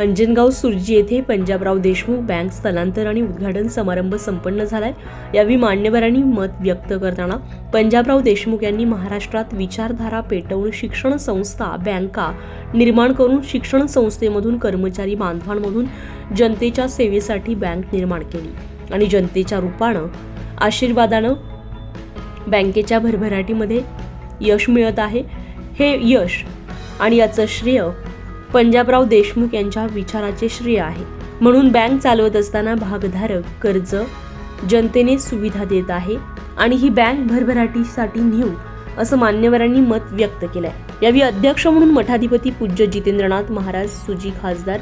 अंजनगाव सुरजी येथे पंजाबराव देशमुख बँक स्थलांतर आणि उद्घाटन समारंभ संपन्न झालाय. यावेळी मान्यवरांनी मत व्यक्त करताना पंजाबराव देशमुख यांनी महाराष्ट्रात विचारधारा पेटवून शिक्षण संस्था बँका निर्माण करून शिक्षण संस्थेमधून कर्मचारी बांधवांमधून जनतेच्या सेवेसाठी बँक निर्माण केली आणि जनतेच्या रूपानं आशीर्वादानं बँकेच्या भरभराटीमध्ये यश मिळत आहे. हे यश आणि याचं श्रेय पंजाबराव देशमुख यांच्या विचाराचे श्रेय आहे. म्हणून बँक चालवत असताना भागधारक कर्ज जनतेने सुविधा देत आहे आणि ही बँक भरभराटीसाठी नेऊ असं मान्यवरांनी मत व्यक्त केलंय. यावेळी अध्यक्ष म्हणून मठाधिपती पूज्य जितेंद्रनाथ महाराज सुजी खासदार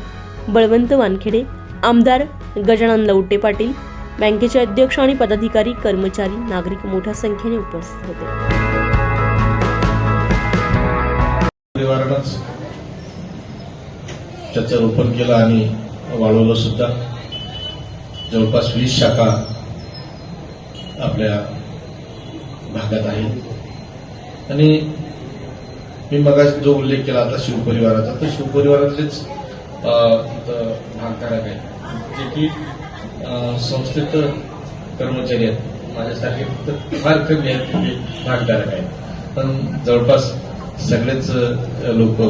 बळवंत वानखेडे आमदार गजानन लवटे पाटील बँकेचे अध्यक्ष आणि पदाधिकारी कर्मचारी नागरिक मोठ्या संख्येने उपस्थित होते. त्याचं रोपण केलं आणि वाढवलं सुद्धा. जवळपास वीस शाखा आपल्या भागात आहेत. आणि मी मगा जो उल्लेख केला आता शिवपरिवाराचा तर शिवपरिवारातलेच भागधारक आहेत. जे की संस्थेत कर्मचारी आहेत. माझ्यासारखे तर फार कमी आहेत भागधारक आहेत. पण जवळपास सगळेच लोक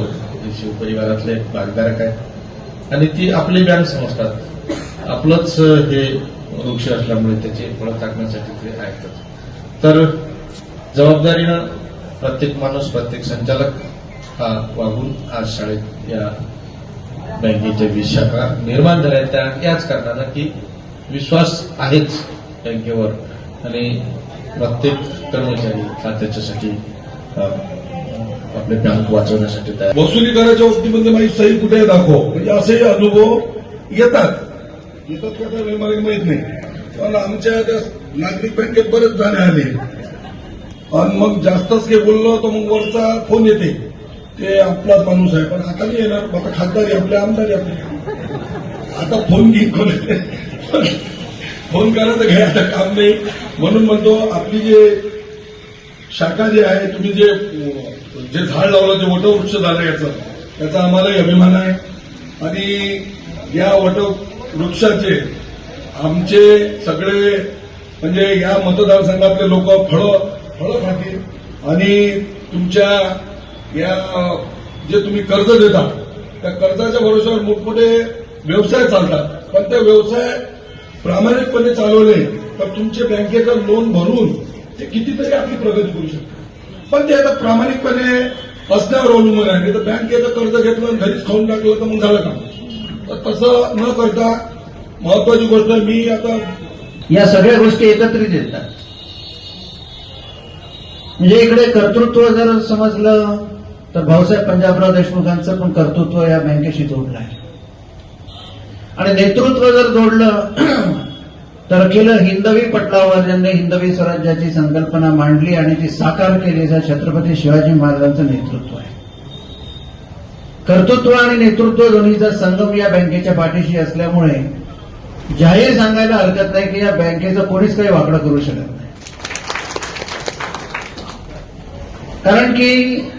शिवपरिवारातले भागधारक आहेत. आणि ती आपली बँक समजतात. आपलंच हे वृक्ष असल्यामुळे त्याचे फळं टाकण्यासाठी ते ऐकतात. तर जबाबदारीनं प्रत्येक माणूस प्रत्येक संचालक हा वागून आज शाळेत या बँकेच्या वीस शाखा निर्माण झाल्या आहेत. त्या याच कारणानं की विश्वास आहेच बँकेवर. आणि प्रत्येक कर्मचारी हा त्याच्यासाठी आपले बँक वाचवण्यासाठी तयार. वसुली करायच्या वस्तीमध्ये माझी सही कुठे दाखव. म्हणजे असे अनुभव येतात. येतात का तर मला माहीत नाही. पण आमच्या त्या नागरिक बँकेत बरेच जाणे आले. आणि मग जास्तच काही बोललो तर मग वरचा फोन येते. ते आपलाच माणूस आहे. पण आता नाही येणार. आता खासदारी आपले आमदारी आपले. आता फोन घेईन कोण. फोन करायचं घ्या आता काम नाही. म्हणून म्हणतो आपली जे शाखा जी आहे तुम्ही जे जे झाड लावलं जे वटवृक्ष झालं याचं त्याचा आम्हालाही अभिमान आहे. आणि या वटवृक्षाचे आमचे सगळे म्हणजे या मतदारसंघातले लोक फळं फळं खातील. आणि तुमच्या या जे तुम्ही कर्ज देता त्या कर्जाच्या भरोश्यावर मोठमोठे व्यवसाय चालतात. पण ते व्यवसाय प्रामाणिकपणे चालवले तर तुमचे बँकेचं लोन भरून ते कितीतरी आपली प्रगती करू शकतात पण ते आता प्रामाणिकपणे असण्यावर अवलंबून आहे. नाही तर बँकेचं कर्ज घेतलं आणि घरीच खाऊन टाकलं तर मग झालं का तर तसं न करता महत्वाची गोष्ट मी आता या सगळ्या गोष्टी एकत्रित येतात. म्हणजे इकडे कर्तृत्व जर समजलं तर भाऊसाहेब पंजाबराव देशमुखांचं पण कर्तृत्व या बँकेशी जोडलं आहे. आणि नेतृत्व जर जोडलं तर हिंदवी पटलावर ज्यांनी हिंदवी स्वराज्याची संकल्पना मांडली आणि ती साकार केली तर छत्रपती शिवाजी महाराजांचं नेतृत्व आहे. कर्तृत्व आणि नेतृत्व दोन्हीचा संगम या बँकेच्या पाठीशी असल्यामुळे जाहीर सांगायला हरकत नाही की या बँकेचं कोणीच काही वाकडं करू शकत नाही. कारण की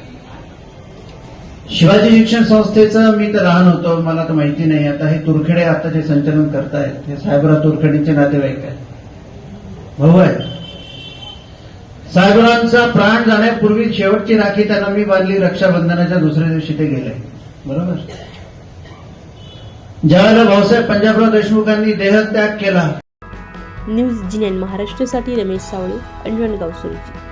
शिवाजी शिक्षण संस्थेचं मी तर लहान होतो. मला तर माहिती नाही. आता हे तुरखेडे आता जे संचालन करतायत हे साहेबराव तुरखेडेंचे नातेवाईक आहेत. भाऊ आहेत. साहेबरावांचा प्राण जाण्यापूर्वी शेवटची राखी त्यांना मी बांधली. रक्षाबंधनाच्या दुसऱ्या दिवशी ते गेले. बरोबर? ज्यावेळेला भाऊसाहेब पंजाबराव देशमुखांनी देहत्याग केला. न्यूज जिनेन महाराष्ट्रासाठी रमेश सावळे अंजनगाव सुरजी